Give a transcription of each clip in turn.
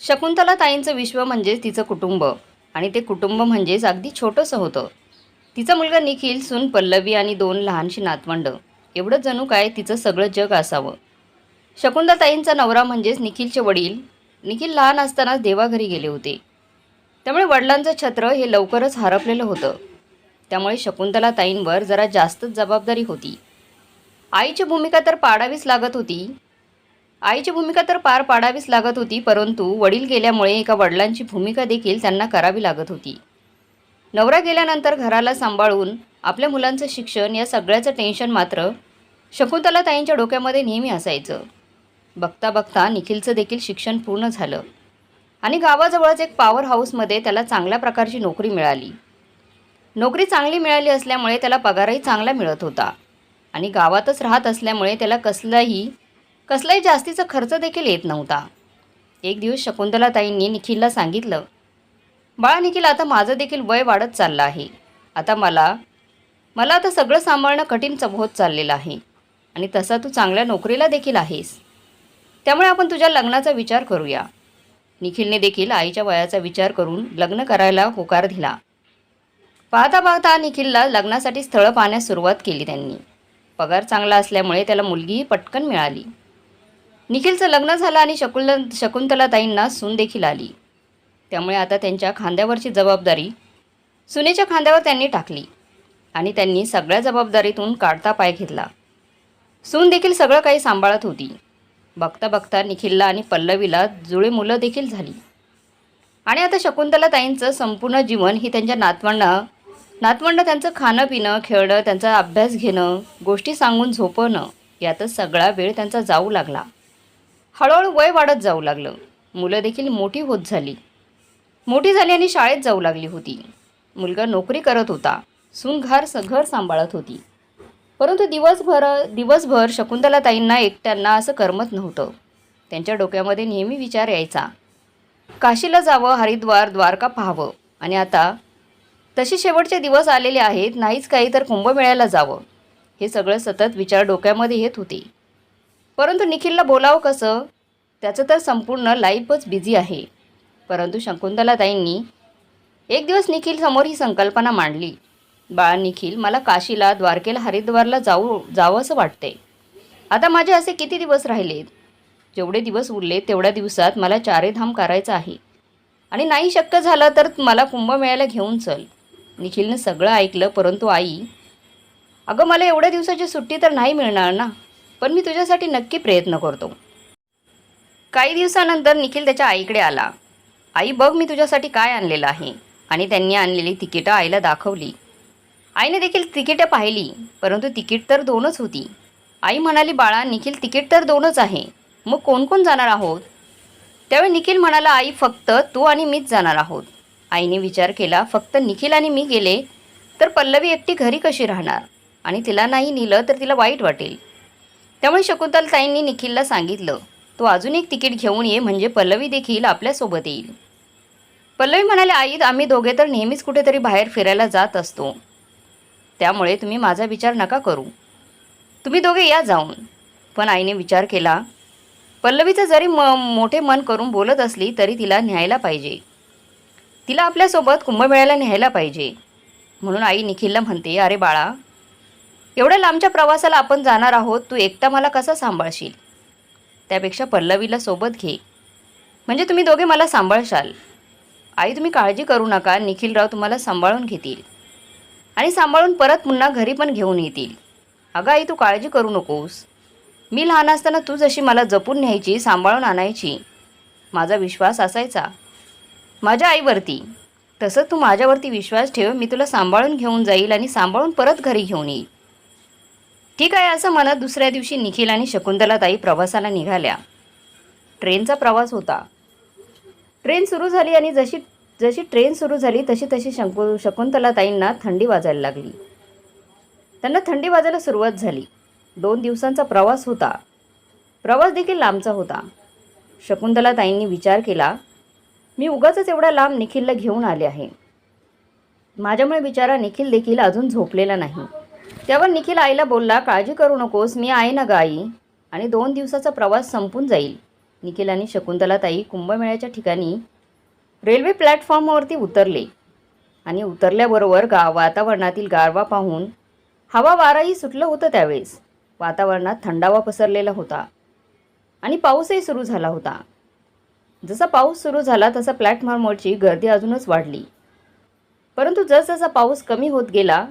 शकुंतला ताईंचं विश्व म्हणजेच तिचं कुटुंब आणि ते कुटुंब म्हणजेच अगदी छोटंसं होतं. तिचा मुलगा निखिल सून पल्लवी आणि दोन लहानशी नातवंड. एवढं जणू काय तिचं सगळं जग असावं. शकुंतला ताईंचा नवरा म्हणजेच निखिलचे वडील. निखिल लहान असतानाच देवाघरी गेले होते. त्यामुळे वडिलांचं छत्र हे लवकरच हरपलेलं होतं. त्यामुळे शकुंतला ताईंवर जरा जास्तच जबाबदारी होती. आईची भूमिका तर पाडावीच लागत होती आईची भूमिका तर पार पाडावीच लागत होती परंतु वडील गेल्यामुळे एका वडिलांची भूमिका देखील त्यांना करावी लागत होती. नवरा गेल्यानंतर घराला सांभाळून आपल्या मुलांचं शिक्षण या सगळ्याचं टेन्शन मात्र शकुंतला ताईंच्या डोक्यामध्ये नेहमी असायचं. बघता बघता निखिलचं देखील शिक्षण पूर्ण झालं आणि गावाजवळच एक पॉवर हाऊसमध्ये त्याला चांगल्या प्रकारची नोकरी मिळाली. नोकरी चांगली मिळाली असल्यामुळे त्याला पगारही चांगला मिळत होता आणि गावातच राहत असल्यामुळे त्याला कसलाही कसलाही जास्तीचा खर्च देखील येत नव्हता. एक दिवस शकुंतलाताईंनी निखिलला सांगितलं बाळा निखिल आता माझं देखील वय वाढत चाललं आहे. आता मला मला आता सगळं सांभाळणं कठीण होत चाललेलं आहे आणि तसा तू चांगल्या नोकरीला देखील आहेस. त्यामुळे आपण तुझ्या लग्नाचा विचार करूया. निखिलने देखील आईच्या वयाचा विचार करून लग्न करायला होकार दिला. पाहता पाहता निखिलला लग्नासाठी स्थळं पाहण्यास सुरुवात केली त्यांनी. पगार चांगला असल्यामुळे त्याला मुलगीही पटकन मिळाली. निखिलचं लग्न झालं आणि शकुल शकुंतलाताईंना सून देखील आली. त्यामुळे आता त्यांच्या खांद्यावरची जबाबदारी सुनेच्या खांद्यावर त्यांनी टाकली आणि त्यांनी सगळ्या जबाबदारीतून काढता पाय घेतला. सून देखील सगळं काही सांभाळत होती. बघता बघता निखिलला आणि पल्लवीला जुळे मुलं देखील झाली. आणि आता शकुंतला ताईंचं संपूर्ण जीवन ही त्यांच्या नातवंडा नातवंड त्यांचं खाणं पिणं खेळणं त्यांचा अभ्यास घेणं गोष्टी सांगून झोपवणं यातच सगळा वेळ त्यांचा जाऊ लागला. हळूहळू वय वाढत जाऊ लागलं. मुलं देखील मोठी होत झाली. मोठी झाली आणि शाळेत जाऊ लागली होती. मुलगा नोकरी करत होता. सून घर घर सांभाळत होती. परंतु दिवसभर दिवसभर शकुंतला ताईंना एकट्यांना असं करमत नव्हतं. त्यांच्या डोक्यामध्ये नेहमी विचार यायचा. काशीला जावं हरिद्वार द्वारका पाहावं. आणि आता तसे शेवटचे दिवस आलेले आहेत नाहीच काही तर कुंभमेळ्याला जावं. हे सगळं सतत विचार डोक्यामध्ये येत होते. परंतु निखिलला बोलावं कसं? त्याचं तर संपूर्ण लाईफच बिझी आहे. परंतु शकुंतलाताईंनी एक दिवस निखिल समोर ही संकल्पना मांडली. बाळा निखिल मला काशीला द्वारकेला हरिद्वारला जाऊ जावंसं वाटते आता माझे असे किती दिवस राहिलेत? जेवढे दिवस उरले तेवढ्या दिवसात मला चारे धाम करायचं आहे. आणि नाही शक्य झालं तर मला कुंभमेळ्याला घेऊन चल. निखिलनं सगळं ऐकलं परंतु आई अगं मला एवढ्या दिवसाची सुट्टी तर नाही मिळणार ना. पण मी तुझ्यासाठी नक्की प्रयत्न करतो. काही दिवसानंतर निखिल त्याच्या आईकडे आला. आई बघ मी तुझ्यासाठी काय आणलेलं आहे. आणि त्यांनी आणलेली तिकीटं आईला दाखवली. आईने देखील तिकीटं पाहिली परंतु तिकीट तर दोनच होती. आई म्हणाली बाळा निखिल तिकीट तर दोनच आहे. मग कोण कोण जाणार आहोत? त्यावेळी निखिल म्हणाला आई फक्त तू आणि मीच जाणार आहोत. आईने विचार केला फक्त निखिल आणि मी गेले तर पल्लवी एकटी घरी कशी राहणार? आणि तिला नाही नेलं तर तिला वाईट वाटेल. त्यामुळे शकुंतलताईंनी निखिलला सांगितलं तू अजून एक तिकीट घेऊन ये म्हणजे पल्लवी देखील आपल्यासोबत येईल. पल्लवी म्हणाले आईत आम्ही दोघे तर नेहमीच कुठेतरी बाहेर फिरायला जात असतो. त्यामुळे तुम्ही माझा विचार नका करू. तुम्ही दोघे या जाऊन. पण आईने विचार केला पल्लवीचं जरी म मोठे मन करून बोलत असली तरी तिला न्यायला पाहिजे. तिला आपल्यासोबत कुंभमेळ्याला न्यायला पाहिजे. म्हणून आई निखिलला म्हणते अरे बाळा एवढ्या लांबच्या प्रवासाला आपण जाणार आहोत तू एकटा मला कसा सांभाळशील? त्यापेक्षा पल्लवीला सोबत घे. म्हणजे तुम्ही दोघे मला सांभाळशाल. आई तुम्ही काळजी करू नका. निखिलराव तुम्हाला सांभाळून घेतील. आणि सांभाळून परत पुन्हा घरी पण घेऊन येतील. अगं आई तू काळजी करू नकोस. मी लहान असताना तू जशी मला जपून न्यायची सांभाळून आणायची. माझा विश्वास असायचा. माझ्या आईवरती. तसं तू माझ्यावरती विश्वास ठेव मी तुला सांभाळून घेऊन जाईल आणि सांभाळून परत घरी घेऊन येईल. ठीक आहे असं म्हणत दुसऱ्या दिवशी निखिल आणि शकुंतलाताई प्रवासाला निघाल्या. ट्रेनचा प्रवास होता. ट्रेन सुरू झाली आणि जशी जशी ट्रेन सुरू झाली तशी तशी शंकु शकुंतलाताईंना थंडी वाजायला लागली. त्यांना थंडी वाजायला सुरुवात झाली. दोन दिवसांचा प्रवास होता. प्रवास देखील लांबचा होता. शकुंतलाताईंनी विचार केला मी उगाचच एवढा लांब निखिलला घेऊन आले आहे. माझ्यामुळे बिचारा निखिल देखील अजून झोपलेला नाही. त्यावर निखिल आईला बोलला काळजी करू नकोस मी आहे ना गाई. आणि दोन दिवसाचा प्रवास संपून जाईल. निखिल आणि शकुंतलाताई कुंभमेळ्याच्या ठिकाणी रेल्वे प्लॅटफॉर्मवरती उतरले. आणि उतरल्याबरोबर गा वातावरणातील गारवा पाहून हवा वाराही सुटलं होतं त्यावेळेस. वातावरणात थंडावा पसरलेला होता. आणि पाऊसही सुरू झाला होता. जसा पाऊस सुरू झाला तसा प्लॅटफॉर्मवरची गर्दी अजूनच वाढली. परंतु जसजसा पाऊस कमी होत गेला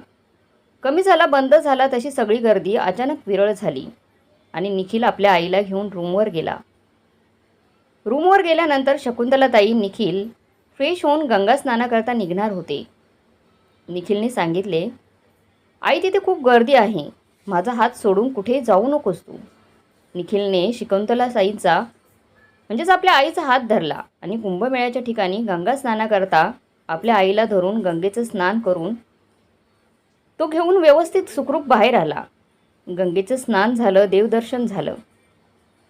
कमी झाला बंद झाला तशी सगळी गर्दी अचानक विरळ झाली आणि निखिल आपल्या आईला घेऊन रूमवर गेला. रूमवर गेल्यानंतर शकुंतलाताई निखिल फ्रेश होऊन गंगा स्नानाकरता निघणार होते. निखिलने सांगितले आई तिथे खूप गर्दी आहे. माझा हात सोडून कुठे जाऊ नकोस तू. निखिलने शकुंतला साईचा म्हणजेच आपल्या आईचा हात धरला आणि कुंभमेळ्याच्या ठिकाणी गंगा स्नानाकरता आपल्या आईला धरून गंगेचं स्नान करून तो घेऊन व्यवस्थित सुखरूप बाहेर आला. गंगेचं स्नान झालं देवदर्शन झालं.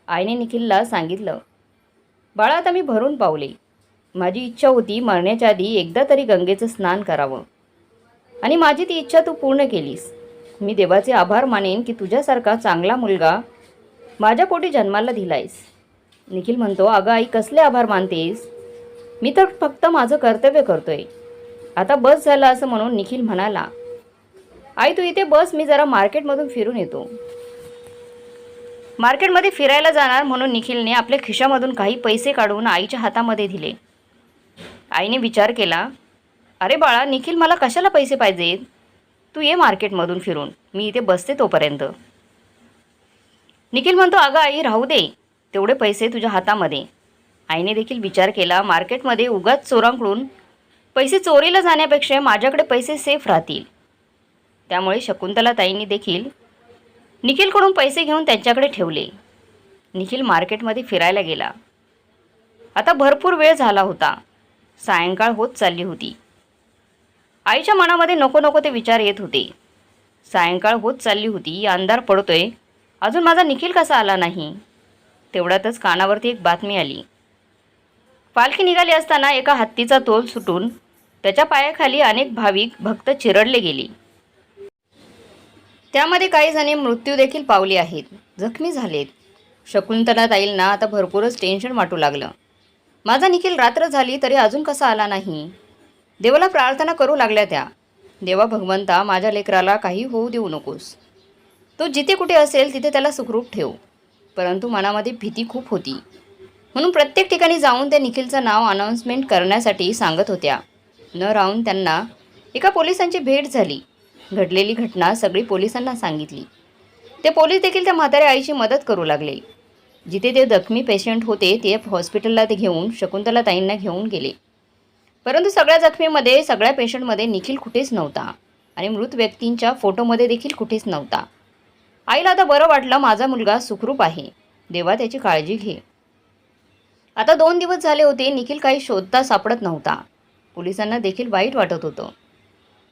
आईने निखिलला सांगितलं बाळा आता मी भरून पावले. माझी इच्छा होती मरण्याच्या आधी एकदा तरी गंगेचं स्नान करावं. आणि माझी ती इच्छा तू पूर्ण केलीस. मी देवाचे आभार मानेन की तुझ्यासारखा चांगला मुलगा माझ्या पोटी जन्माला दिलायस. निखिल म्हणतो अगं आई कसले आभार मानतेस? मी तर फक्त माझं कर्तव्य करतोय. आता बस झालं असं म्हणून निखिल म्हणाला आई तू इथे बस मी जरा मार्केटमधून फिरून येतो. मार्केटमध्ये फिरायला जाणार म्हणून निखिलने आपल्या खिशामधून काही पैसे काढून आईच्या हातामध्ये दिले. आईने विचार केला अरे बाळा निखिल मला कशाला पैसे पाहिजेत? तू ये मार्केटमधून फिरून मी इथे बसते तोपर्यंत. निखिल म्हणतो अगं आई राहू दे तेवढे पैसे तुझ्या हातामध्ये. आईने देखील विचार केला मार्केटमध्ये उगाच चोरांकडून पैसे चोरीला जाण्यापेक्षा माझ्याकडे पैसे सेफ राहतील. त्यामुळे शकुंतला ताईंनी देखील निखिलकडून पैसे घेऊन त्यांच्याकडे ठेवले. निखिल मार्केटमध्ये फिरायला गेला. आता भरपूर वेळ झाला होता. सायंकाळ होत चालली होती. आईच्या मनामध्ये नको नको ते विचार येत होते. सायंकाळ होत चालली होती अंधार पडतोय. अजून माझा निखिल कसा आला नाही? तेवढ्यातच कानावरती एक बातमी आली. पालखी निघाली असताना एका हत्तीचा तोल सुटून त्याच्या पायाखाली अनेक भाविक भक्त चिरडले गेले. त्यामध्ये काही जणी मृत्यू देखील पावले आहेत. जखमी झालेत. शकुंतला ताईंना आता भरपूरच टेन्शन वाटू लागलं. माझा निखिल रात्र झाली तरी अजून कसा आला नाही? देवाला प्रार्थना करू लागल्या त्या. देवा भगवंता माझ्या लेकराला काही होऊ देऊ नकोस. तो जिथे कुठे असेल तिथे त्याला सुखरूप ठेव. परंतु मनामध्ये भीती खूप होती. म्हणून प्रत्येक ठिकाणी जाऊन त्या निखिलचं नाव अनाऊन्समेंट करण्यासाठी सांगत होत्या. न राहून त्यांना एका पोलिसांची भेट झाली. घडलेली घटना सगळी पोलिसांना सांगितली. ते पोलीस देखील त्या म्हाताऱ्या आईची मदत करू लागले. जिथे ते जखमी पेशंट होते ते हॉस्पिटलला ते घेऊन शकुंतला ताईंना घेऊन गेले. परंतु सगळ्या जखमीमध्ये सगळ्या पेशंटमध्ये निखिल कुठेच नव्हता आणि मृत व्यक्तींच्या फोटोमध्ये देखील कुठेच नव्हता. आईला आता बरं वाटलं माझा मुलगा सुखरूप आहे. देवा त्याची काळजी घे. आता दोन दिवस झाले होते निखिल काही शोधता सापडत नव्हता. पोलिसांना देखील वाईट वाटत होतं.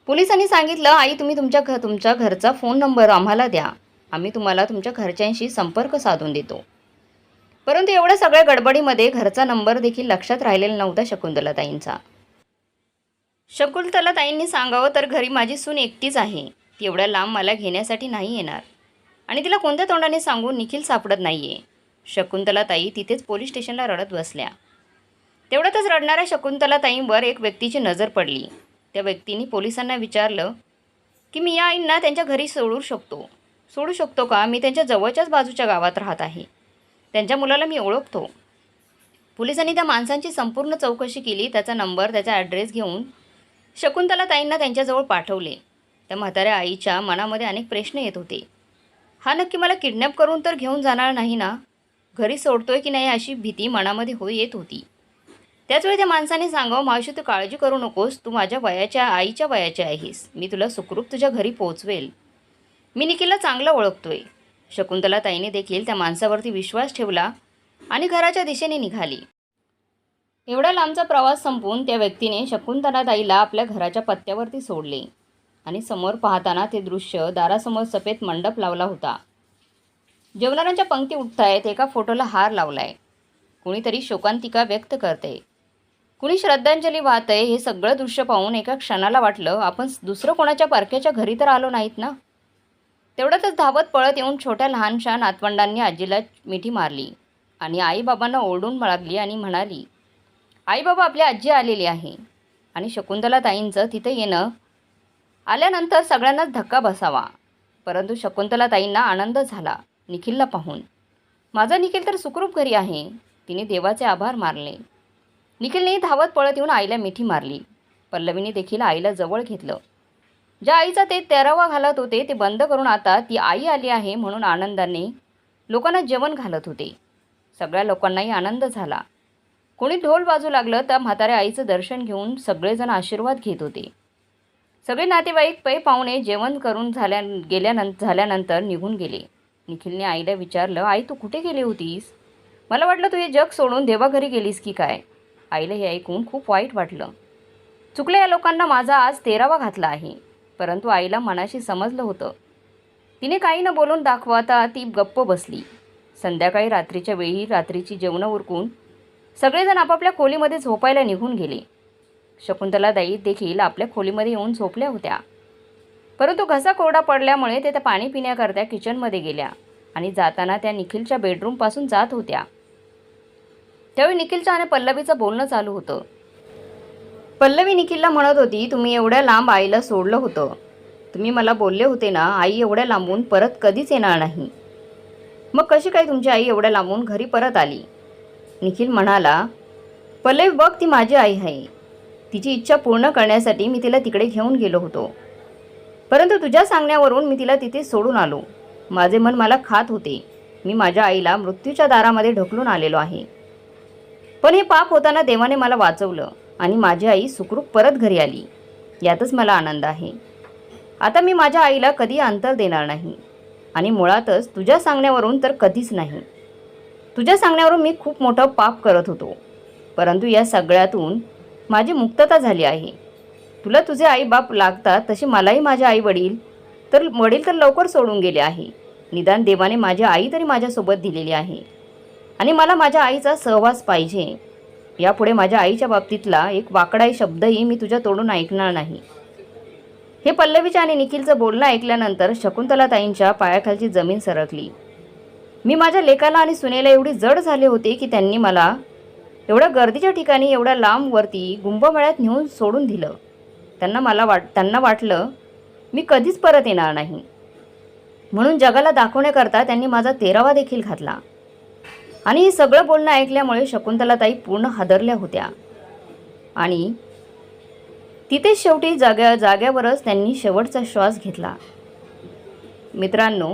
पोलिसांनी सांगितलं आई तुम्ही तुमच्या घ तुमच्या घरचा फोन नंबर आम्हाला द्या. आम्ही तुम्हाला तुमच्या घरच्यांशी संपर्क साधून देतो. परंतु एवढ्या सगळ्या गडबडीमध्ये घरचा नंबर देखील लक्षात राहिलेला नव्हता शकुंतलाताईंचा. शकुंतलाताईंनी सांगावं तर घरी माझी सून एकटीच आहे. ती एवढ्या लांब मला घेण्यासाठी नाही येणार. आणि तिला कोणत्या तोंडाने सांगून निखिल सापडत नाही आहे शकुंतलाताई तिथेच पोलीस स्टेशनला रडत बसल्या. तेवढ्यातच रडणाऱ्या शकुंतलाताईंवर एक व्यक्तीची नजर पडली. त्या व्यक्तीने पोलिसांना विचारलं की मी या आईंना त्यांच्या घरी सोडू शकतो. सोडू शकतो का? मी त्यांच्या जवळच्याच बाजूच्या गावात राहत आहे. त्यांच्या मुलाला मी ओळखतो. पोलिसांनी त्या माणसांची संपूर्ण चौकशी केली. त्याचा नंबर त्याचा ॲड्रेस घेऊन शकुंतला ताईंना त्यांच्याजवळ पाठवले. त्या म्हाताऱ्या आईच्या मनामध्ये अनेक प्रश्न येत होते. हा नक्की मला किडनॅप करून तर घेऊन जाणार नाही ना? घरी सोडतोय की नाही अशी भीती मनामध्ये हो येत होती. त्याचवेळी त्या माणसाने सांगावं मावशी तू काळजी करू नकोस. तू माझ्या वयाच्या आईच्या वयाची आहेस. मी तुला सुखरूप तुझ्या घरी पोहोचवेल. मी निखिलला चांगलं ओळखतोय. शकुंतला ताईने देखील त्या माणसावरती विश्वास ठेवला आणि घराच्या दिशेने निघाली. एवढा लांबचा प्रवास संपवून त्या व्यक्तीने शकुंतला ताईला आपल्या घराच्या पत्त्यावरती सोडले आणि समोर पाहताना ते दृश्य दारासमोर सफेद मंडप लावला होता. जेवणाऱ्यांच्या पंक्ती उठतायत एका फोटोला हार लावलाय. कुणीतरी शोकांतिका व्यक्त करते कुणी श्रद्धांजली वाहतंय हे सगळं दृश्य पाहून एका क्षणाला वाटलं आपण दुसरं कोणाच्या परक्याच्या घरी तर आलो नाहीत ना? तेवढ्यातच धावत पळत येऊन छोट्या लहानशा नातवंडांनी आजीला मिठी मारली आणि आईबाबांना ओरडून लागली आणि म्हणाली आईबाबा आपली आजी आलेली आहे आणि शकुंतला ताईंचं तिथे येणं. आल्यानंतर सगळ्यांनाच धक्का बसावा परंतु शकुंतला ताईंना आनंद झाला निखिलला पाहून. माझा निखिल तर सुखरूप घरी आहे. तिने देवाचे आभार मारले निखिलने धावत पळत येऊन आईला मिठी मारली. पल्लवीने देखील आईला जवळ घेतलं. ज्या आईचा ते तेरावा घालत होते ते बंद करून आता ती आई आली आहे म्हणून आनंदाने लोकांना जेवण घालत होते. सगळ्या लोकांनाही आनंद झाला. कोणी ढोल बाजू लागलं तर म्हाताऱ्या आईचं दर्शन घेऊन सगळेजण आशीर्वाद घेत होते. सगळे नातेवाईक पै पाहुणे जेवण करून झाल्या गेल्यानंतर झाल्यानंतर निघून गेले. निखिलने आईला विचारलं आई तू कुठे गेली होतीस? मला वाटलं तू हे जग सोडून देवाघरी गेलीस की काय? आईला हे ऐकून खूप वाईट वाटलं. चुकल्या या लोकांना माझा आज तेरावा घातला आहे. परंतु आईला मनाशी समजलं होतं. तिने काही न बोलून दाखवता ती गप्प बसली. संध्याकाळी रात्रीच्या वेळी रात्रीची जेवणं उरकून सगळेजण आपापल्या खोलीमध्ये झोपायला निघून गेले. शकुंतलादाई देखील आपल्या खोलीमध्ये येऊन झोपल्या होत्या. परंतु घसा कोरडा पडल्यामुळे ते त्या पाणी पिण्याकरता किचनमध्ये गेल्या आणि जाताना त्या निखिलच्या बेडरूमपासून जात होत्या. त्यावेळी निखिलचं आणि पल्लवीचं बोलणं चालू होतं. पल्लवी निखिलला म्हणत होती तुम्ही एवढ्या लांब आईला सोडलं होतं. तुम्ही मला बोलले होते ना आई एवढ्या लांबून परत कधीच येणार नाही. मग कशी काय तुमची आई एवढ्या लांबून घरी परत आली? निखिल म्हणाला पल्लवी बघ ती माझी आई आहे. तिची इच्छा पूर्ण करण्यासाठी मी तिला तिकडे घेऊन गेलो होतो. परंतु तुझ्या सांगण्यावरून मी तिला तिथे सोडून आलो. माझे मन मला खात होते. मी माझ्या आईला मृत्यूच्या दारामध्ये ढकलून आलेलो आहे. पण हे पाप होताना देवाने मला वाचवलं आणि माझी आई सुखरूप परत घरी आली. यातच मला आनंद आहे. आता मी माझ्या आईला कधी अंतर देणार नाही आणि मुळातच तुझ्या सांगण्यावरून तर कधीच नाही. तुझ्या सांगण्यावरून मी खूप मोठं पाप करत होतो. परंतु या सगळ्यातून माझी मुक्तता झाली आहे. तुला तुझे आई बाप लागतात तसे मलाही माझे आई वडील तर वडील तर लवकर सोडून गेले आहे. निदान देवाने माझी आई तरी माझ्यासोबत दिलेली आहे. आणि मला माझ्या आईचा सहवास पाहिजे. यापुढे माझ्या आईच्या बाबतीतला एक वाकडाई शब्दही मी तुझ्या तोडून ऐकणार नाही. हे पल्लवीच्या आणि निखिलचं बोलणं ऐकल्यानंतर शकुंतलाताईंच्या पायाखालची जमीन सरकली. मी माझ्या लेकाला आणि सुनेला एवढी जड झाले होते की त्यांनी मला एवढ्या गर्दीच्या ठिकाणी एवढ्या लांबवरती गुंबमेळ्यात नेऊन सोडून दिलं. त्यांना मला वाट त्यांना वाटलं मी कधीच परत येणार नाही. म्हणून जगाला दाखवण्याकरता त्यांनी माझा तेरावा देखील घातला. आणि हे सगळं बोलणं ऐकल्यामुळे शकुंतलाताई पूर्ण हादरल्या होत्या. आणि तिथे शेवटी जाग्या जाग्यावरच त्यांनी शेवटचा श्वास घेतला. मित्रांनो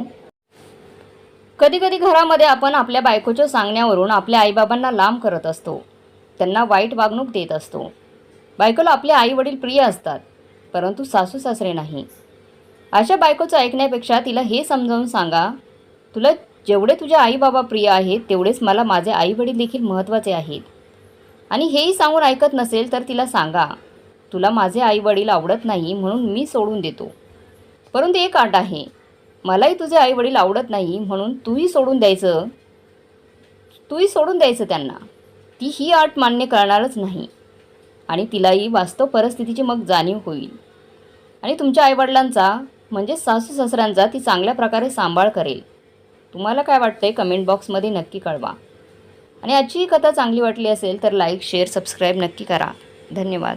कधीकधी घरामध्ये आपण आपल्या बायकोच्या सांगण्यावरून आपल्या आईबाबांना लांब करत असतो. त्यांना वाईट वागणूक देत असतो. बायकोला आपले आई वडील प्रिय असतात परंतु सासू सासरे नाही. अशा बायकोचं ऐकण्यापेक्षा तिला हे समजावून सांगा तुला जेवढे तुझे आई बाबा प्रिय आहेत तेवढेच मला माझे आईवडील देखील महत्त्वाचे आहेत. आणि हेही सांगून ऐकत नसेल तर तिला सांगा तुला माझे आईवडील आवडत नाही म्हणून मी सोडून देतो. परंतु एक आट आहे मलाही तुझे आईवडील आवडत नाही म्हणून तूही सोडून द्यायचं? तूही सोडून द्यायचं त्यांना. ती ही आट मान्य करणारच नाही. आणि तिलाही वास्तव परिस्थितीची मग जाणीव होईल. आणि तुमच्या आईवडिलांचा म्हणजे सासू सासऱ्यांचा ती चांगल्या प्रकारे सांभाळ करेल. तुम्हाला काय वाटतंय कमेंट बॉक्समध्ये नक्की कळवा. आणि आजची कथा चांगली वाटली असेल तर लाईक शेअर सबस्क्राईब नक्की करा. धन्यवाद.